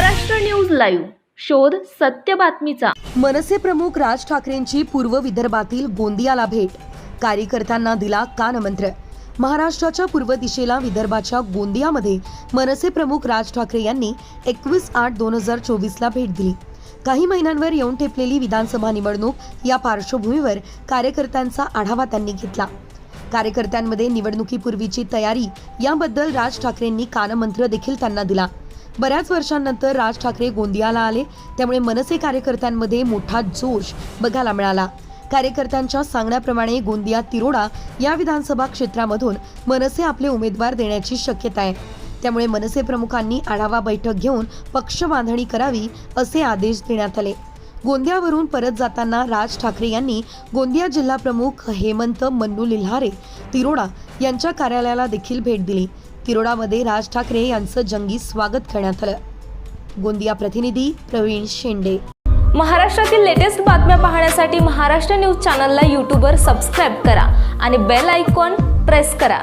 Maharashtra news live. शोध सत्य बातमीचा. मनसे प्रमुख राज ठाकरेंची पूर्व विदर्भातील गोंदियाला भेट. कार्यकर्त्यांना दिला कानमंत्र महाराष्ट्राच्या पूर्व दिशेला विदर्भाच्या गोंदियामध्ये मनसे प्रमुख राज ठाकरे यांनी एकवीस आठ दोन हजार चोवीसला भेट दिली. काही महिन्यांवर येऊन ठेपलेली विधानसभा निवडणूक या पार्श्वभूमीवर कार्यकर्त्यांचा आढावा त्यांनी घेतला. कार्यकर्त्यांमध्ये निवडणुकीपूर्वीची तयारी याबद्दल राज ठाकरेंनी कानमंत्र देखील त्यांना दिला. बऱ्याच वर्षांनंतर राज ठाकरे गोंदियाला आले. त्यामुळे मनसे कार्यकर्त्यांमध्ये मोठा जोश बघायला मिळाला. कार्यकर्त्यांच्या सांगण्याप्रमाणे गोंदिया तिरोडा या विधानसभा क्षेत्रामधून मनसे आपले उमेदवार देण्याची शक्यता आहे. त्यामुळे मनसे प्रमुखांनी आढावा बैठक घेऊन पक्ष बांधणी करावी असे आदेश देण्यात आले. गोंदियावरून परत जाताना राज ठाकरे यांनी गोंदिया जिल्हा प्रमुख हेमंत मन्नू लिल्हारे तिरोडा यांच्या कार्यालयाला देखील भेट दिली. तिरोडामध्ये राज ठाकरे यांचं जंगी स्वागत करण्यात आलं. गोंदिया प्रतिनिधी प्रवीण शेंडे. महाराष्ट्रातील लेटेस्ट बातम्या पाहण्यासाठी महाराष्ट्र न्यूज चॅनलला यूट्यूबवर सबस्क्राईब करा आणि बेल आयकॉन प्रेस करा.